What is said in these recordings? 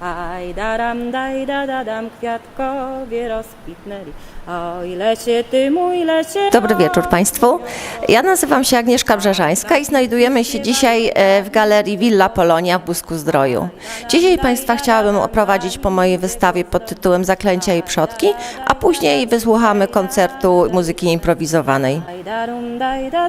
Aj daram, daj da da dam, kwiatkowie rozkwitnęli. Oj lesie ty mój lesie. Dobry wieczór Państwu. Ja nazywam się Agnieszka Brzeżańska i znajdujemy się dzisiaj e, w galerii Villa Polonia w Busku Zdroju. Dzisiaj Państwa chciałabym oprowadzić po mojej wystawie pod tytułem Zaklęcia i Przodki, a później wysłuchamy koncertu muzyki improwizowanej. Daj darum, daj da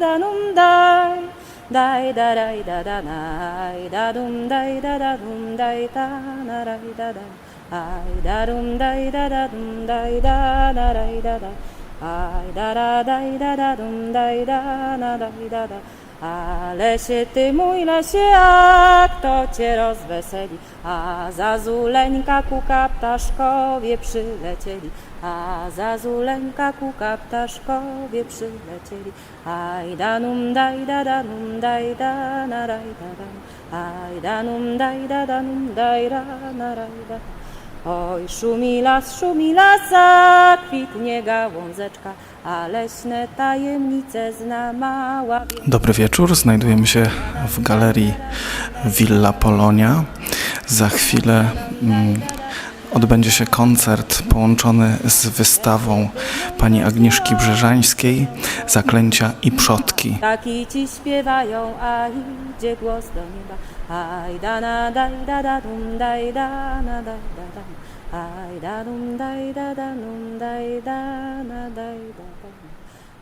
daj. Daj da daj da da daj da dum daj da da dum daj da na raj da da. Aj da dum daj da da dum daj da na raj da da. Aj da da daj da da dum daj da na daj da da. Ale się ty mój lesie, a kto cię rozweseli? A zazuleńka kuka ptaszkowie przylecieli. A zazuleńka kuka ptaszkowie przylecieli. Aj danum daj da danum daj da na raj da dam. Aj danum daj da danum daj da na raj da. Oj szumi las, szumi las, a kwitnie gałązeczka, a leśne tajemnice zna mała Dobry wieczór. Znajdujemy się w galerii Villa Polonia. Za chwilę mm, odbędzie się koncert połączony z wystawą pani Agnieszki Brzeżańskiej Zaklęcia i Przodki. Taki ci śpiewają, a idzie głos do nieba. Aj da na daj da da dum daj da na daj da dam. Aj da dum daj da da num daj da na daj da dam.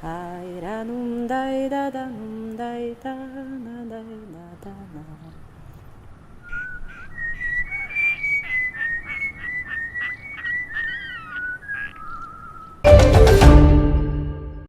Aj da num daj da da num daj da na daj da da.